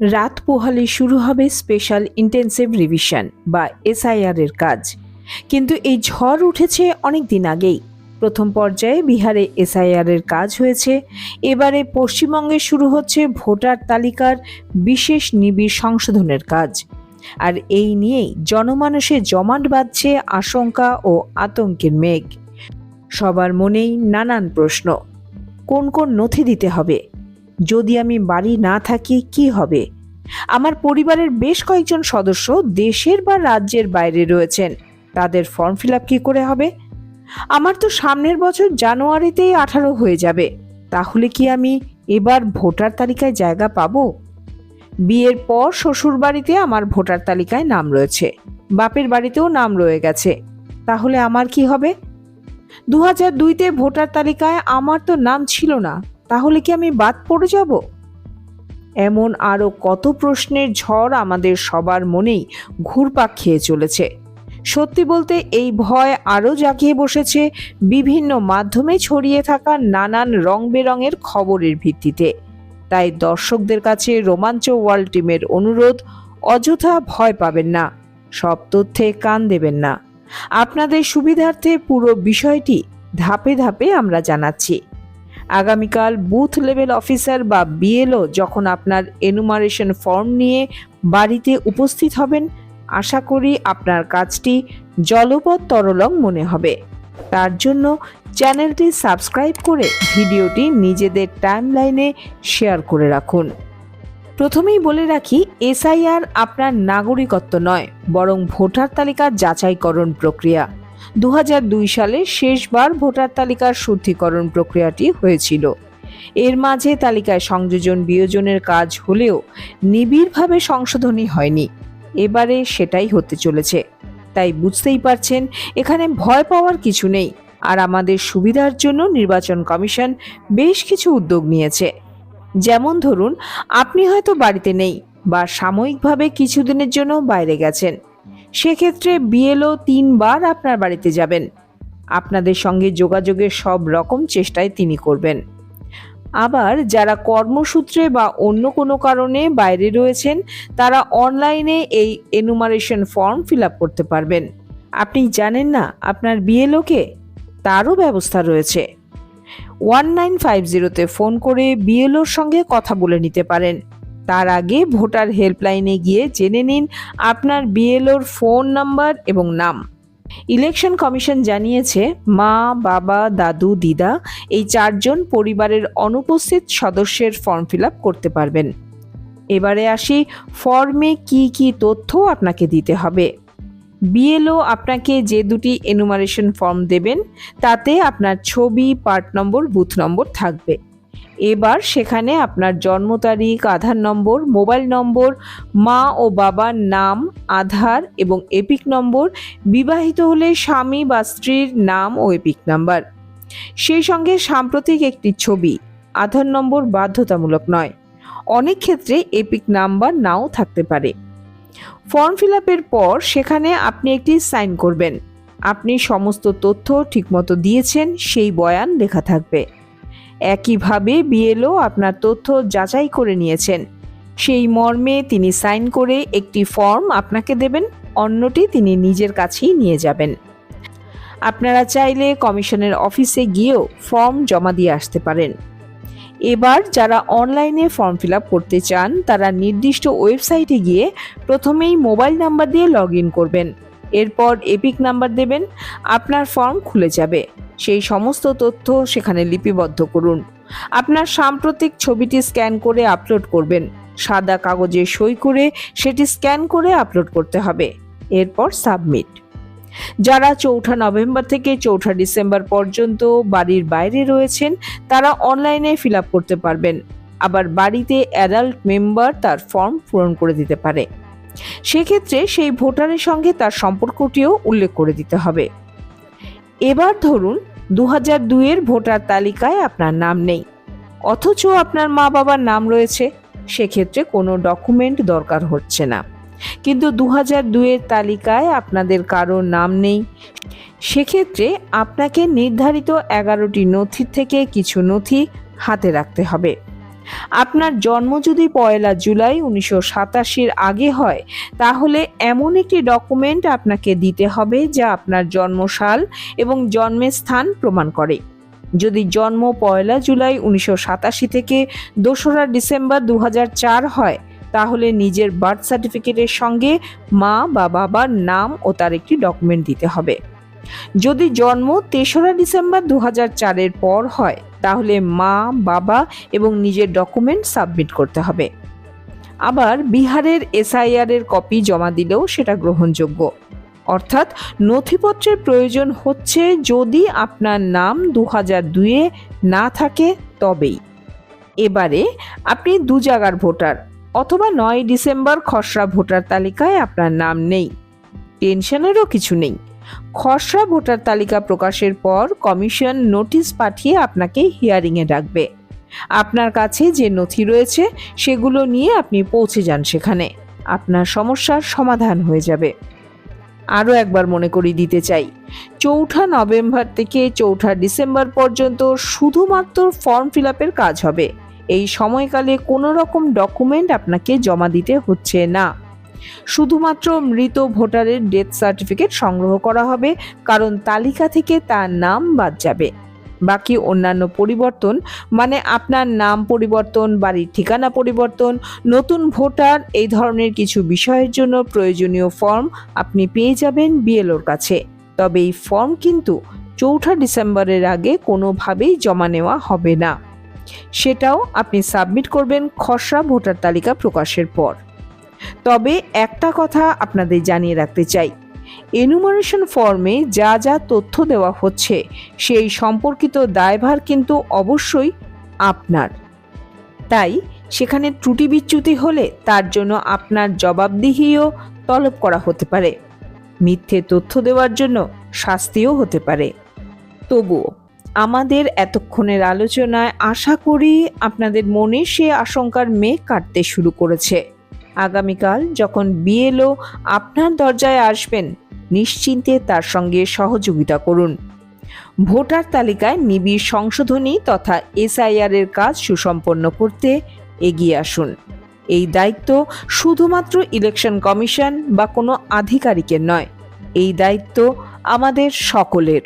রাত পোহালে শুরু হবে স্পেশাল ইন্টেন্সিভ রিভিশন বা এসআইআর এর কাজ। কিন্তু এই ঝড় উঠেছে অনেক দিন আগেই। প্রথম পর্যায়ে বিহারে এসআইআর এর কাজ হয়েছে। এবারে পশ্চিমবঙ্গে শুরু হচ্ছে ভোটার তালিকার বিশেষ নিবিড় সংশোধনের কাজ। আর এই নিয়েই জনমানসে জমাট বাঁধছে আশঙ্কা ও আতঙ্কের মেঘ। সবার মনেই নানান প্রশ্ন, কোন কোন নথি দিতে হবে? যদি আমি বাড়ি না থাকি, কি হবে? আমার পরিবারের বেশ কয়েকজন সদস্য দেশের বা রাজ্যের বাইরে রয়েছেন। তাদের ফর্ম ফিল আপ কী করে হবে? আমার তো সামনের বছর জানুয়ারিতেই আঠারো হয়ে যাবে। তাহলে কি আমি এবার ভোটার তালিকায় জায়গা পাবো? বিয়ের পর শ্বশুর বাড়িতে আমার ভোটার তালিকায় নাম রয়েছে। বাপের বাড়িতেও নাম রয়ে গেছে। তাহলে আমার কি হবে? দু হাজার দুইতে ভোটার তালিকায় আমার তো নাম ছিল না। তাহলে কি আমি বাদ পড়ে যাব? এমন আরও কত প্রশ্নের ঝড় আমাদের সবার মনেই ঘুরপাক খেয়ে চলেছে। সত্যি বলতে এই ভয় আরও জাগিয়ে বসেছে বিভিন্ন মাধ্যমে ছড়িয়ে থাকা নানান রং বেরঙের খবরের ভিত্তিতে। তাই দর্শকদের কাছে রোমাঞ্চ ওয়ার্ল্ড টিমের অনুরোধ, অযথা ভয় পাবেন না, সব তথ্যে কান দেবেন না। আপনাদের সুবিধার্থে পুরো বিষয়টি ধাপে ধাপে আমরা জানাচ্ছি। আগামীকাল বুথ লেভেল অফিসার বা বিএলও যখন আপনার এনুমারেশন ফর্ম নিয়ে বাড়িতে উপস্থিত হবেন, আশা করি আপনার কাজটি জলপথ তরলং মনে হবে। তার জন্য চ্যানেলটি সাবস্ক্রাইব করে ভিডিওটি নিজেদের টাইমলাইনে শেয়ার করে রাখুন। প্রথমেই বলে রাখি, এসআইআর আপনার নাগরিকত্ব নয়, বরং ভোটার তালিকার যাচাইকরণ প্রক্রিয়া। দু হাজার দুই সালে শেষবার ভোটার তালিকার শুদ্ধিকরণ প্রক্রিয়াটি হয়েছিল। এর মাঝে তালিকায় সংযোজন বিয়োজনের কাজ হলেও নিবিড়ভাবে সংশোধনী হয়নি। এবারে সেটাই হতে চলেছে। তাই বুঝতেই পারছেন, এখানে ভয় পাওয়ার কিছু নেই আর আমাদের সুবিধার জন্য নির্বাচন কমিশন বেশ কিছু উদ্যোগ নিয়েছে। যেমন ধরুন, আপনি হয়তো বাড়িতে নেই বা সাময়িকভাবে কিছুদিনের জন্য বাইরে গেছেন। সেক্ষেত্রে বিএলও তিনবার আপনার বাড়িতে যাবেন। আপনাদের সঙ্গে যোগাযোগের সব রকম চেষ্টায় তিনি করবেন। আবার যারা কর্মসূত্রে বা অন্য কোনো কারণে বাইরে রয়েছেন, তারা অনলাইনে এই এনুমারেশন ফর্ম ফিল করতে পারবেন। আপনি জানেন না আপনার বিএলওকে? তারও ব্যবস্থা রয়েছে। ওয়ান নাইন ফাইভ জিরোতে ফোন করে বিএলওর সঙ্গে কথা বলে নিতে পারেন। তার আগে ভোটার হেল্পলাইনে গিয়ে জেনে নিন আপনার বিএলওর ফোন নাম্বার এবং নাম। ইলেকশন কমিশন জানিয়েছে, মা, বাবা, দাদু, দিদা এই চারজন পরিবারের অনুপস্থিত সদস্যের ফর্ম ফিল করতে পারবেন। এবারে আসি, ফর্মে কি কি তথ্য আপনাকে দিতে হবে। বিএলও আপনাকে যে দুটি এনুমারেশন ফর্ম দেবেন, তাতে আপনার ছবি পার্ট নম্বর বুথ নম্বর থাকবে। এবার সেখানে আপনার জন্ম তারিখ, আধার নম্বর, মোবাইল নম্বর, মা ও বাবার নাম, আধার এবং এপিক নম্বর। বিবাহিত হলে স্বামী বা স্ত্রীর নাম ও এপিক নাম্বার। সেই সঙ্গে সাম্প্রতিক একটি ছবি, আধার নম্বর বাধ্যতামূলক নয়। অনেক ক্ষেত্রে এপিক নাম্বার নাও থাকতে পারে। ফর্ম ফিল আপের পর সেখানে আপনি একটি সাইন করবেন। আপনি সমস্ত তথ্য ঠিকমতো দিয়েছেন, সেই বয়ান লেখা থাকবে। একইভাবে বিএলও আপনার তথ্য যাচাই করে নিয়েছেন। সেই মর্মে তিনি সাইন করে একটি ফর্ম আপনাকে দেবেন, অন্যটি তিনি নিজের কাছেই নিয়ে যাবেন। আপনারা চাইলে কমিশনের অফিসে গিয়েও ফর্ম জমা দিয়ে আসতে পারেন। এবার যারা অনলাইনে ফর্ম ফিল করতে চান, তারা নির্দিষ্ট ওয়েবসাইটে গিয়ে প্রথমেই মোবাইল নাম্বার দিয়ে লগ করবেন। এরপর এপিক নাম্বার দেবেন, আপনার ফর্ম খুলে যাবে। সেই সমস্ত তথ্য সেখানে লিপিবদ্ধ করুন। আপনার সাম্প্রতিক ছবিটি স্ক্যান করে আপলোড করবেন। সাদা কাগজে সই করে সেটি স্ক্যান করে আপলোড করতে হবে। এরপর সাবমিট। যারা চৌঠা নভেম্বর থেকে চৌঠা ডিসেম্বর পর্যন্ত বাড়ির বাইরে রয়েছেন, তারা অনলাইনে ফিল করতে পারবেন। আবার বাড়িতে অ্যাডাল্ট মেম্বার তার ফর্ম পূরণ করে দিতে পারে। সেক্ষেত্রে সেই ভোটারের সঙ্গে তার সম্পর্কটিও উল্লেখ করে দিতে হবে। এবার ধরুন দু হাজার দুইয়ের ভোটার তালিকায় আপনার নাম নেই। অথচ আপনার মা বাবার নাম রয়েছে, সেক্ষেত্রে কোনো ডকুমেন্ট দরকার হচ্ছে না। কিন্তু দু হাজার দুইয়ের তালিকায় আপনাদের কারোর নাম নেই। সেক্ষেত্রে আপনাকে নির্ধারিত এগারোটি নথির থেকে কিছু নথি হাতে রাখতে হবে। আপনার জন্ম যদি পয়লা জুলাই উনিশশো সাতাশির আগে হয়, তাহলে এমন একটি ডকুমেন্ট আপনাকে দিতে হবে যা আপনার জন্মসাল এবং জন্মের স্থান প্রমাণ করে। যদি জন্ম পয়লা জুলাই উনিশশো সাতাশি থেকে দোসরা ডিসেম্বর দু হাজার চার হয়, তাহলে নিজের বার্থ সার্টিফিকেটের সঙ্গে মা বা বাবার নাম ও তার একটি ডকুমেন্ট দিতে হবে। যদি জন্ম তেসরা ডিসেম্বর দু চারের পর হয় তাহলে মা, বাবা এবং নিজের ডকুমেন্ট সাবমিট করতে হবে। আবার বিহারের এসআইআর এর কপি জমা দিলেও সেটা গ্রহণযোগ্য। অর্থাৎ নথিপত্রের প্রয়োজন হচ্ছে যদি আপনার নাম দু হাজার দুয়ে না থাকে তবেই। এবারে আপনি দু জায়গার ভোটার অথবা নয় ডিসেম্বর খসড়া ভোটার তালিকায় আপনার নাম নেই। টেনশনেরও কিছু নেই। খসড়া ভোটার তালিকা প্রকাশের পর কমিশন নোটিশ পাঠিয়ে আপনাকে হিয়ারিংয়ে ডাকবে। আপনার কাছে যে নথি রয়েছে, সেগুলো নিয়ে আপনি পৌঁছে যান সেখানে। আপনার সমস্যার সমাধান হয়ে যাবে। আরও একবার মনে করিয়ে দিতে চাই, চৌঠা নভেম্বর থেকে চৌঠা ডিসেম্বর পর্যন্ত শুধুমাত্র ফর্ম ফিল কাজ হবে। এই সময়কালে কোনো রকম ডকুমেন্ট আপনাকে জমা দিতে হচ্ছে না। শুধুমাত্র মৃত ভোটারের ডেথ সার্টিফিকেট সংগ্রহ করা হবে, কারণ তালিকা থেকে তার নাম বাদ যাবে। বাকি অন্যান্য পরিবর্তন মানে আপনার নাম পরিবর্তন, বাড়ির ঠিকানা পরিবর্তন, নতুন ভোটার, এই ধরনের কিছু বিষয়ের জন্য প্রয়োজনীয় ফর্ম আপনি পেয়ে যাবেন বিএলওর কাছে। তবে এই ফর্ম কিন্তু চৌঠা ডিসেম্বরের আগে কোনোভাবেই জমা নেওয়া হবে না। সেটাও আপনি সাবমিট করবেন খসড়া ভোটার তালিকা প্রকাশের পর। তবে একটা কথা আপনাদের জানিয়ে রাখতে চাই। এনুমারেশন ফর্মে যা যা তথ্য দেওয়া হচ্ছে, সেই সম্পর্কিত দায়ভার কিন্তু অবশ্যই আপনার। তাই সেখানে ত্রুটি বিচ্যুতি হলে তার জন্য আপনার জবাবদিহিও তলব করা হতে পারে। মিথ্যে তথ্য দেওয়ার জন্য শাস্তিও হতে পারে। তবুও আমাদের এতক্ষণের আলোচনায় আশা করি আপনাদের মনে সে আশঙ্কার মেঘ কাটতে শুরু করেছে। আগামীকাল যখন বিএলও আপনার দরজায় আসবেন, নিশ্চিন্তে তার সঙ্গে সহযোগিতা করুন। ভোটার তালিকায় নিবিড় সংশোধনী তথা এসআইআর এর কাজ সুসম্পন্ন করতে এগিয়ে আসুন। এই দায়িত্ব শুধুমাত্র ইলেকশন কমিশন বা কোনো আধিকারিকের নয়, এই দায়িত্ব আমাদের সকলের।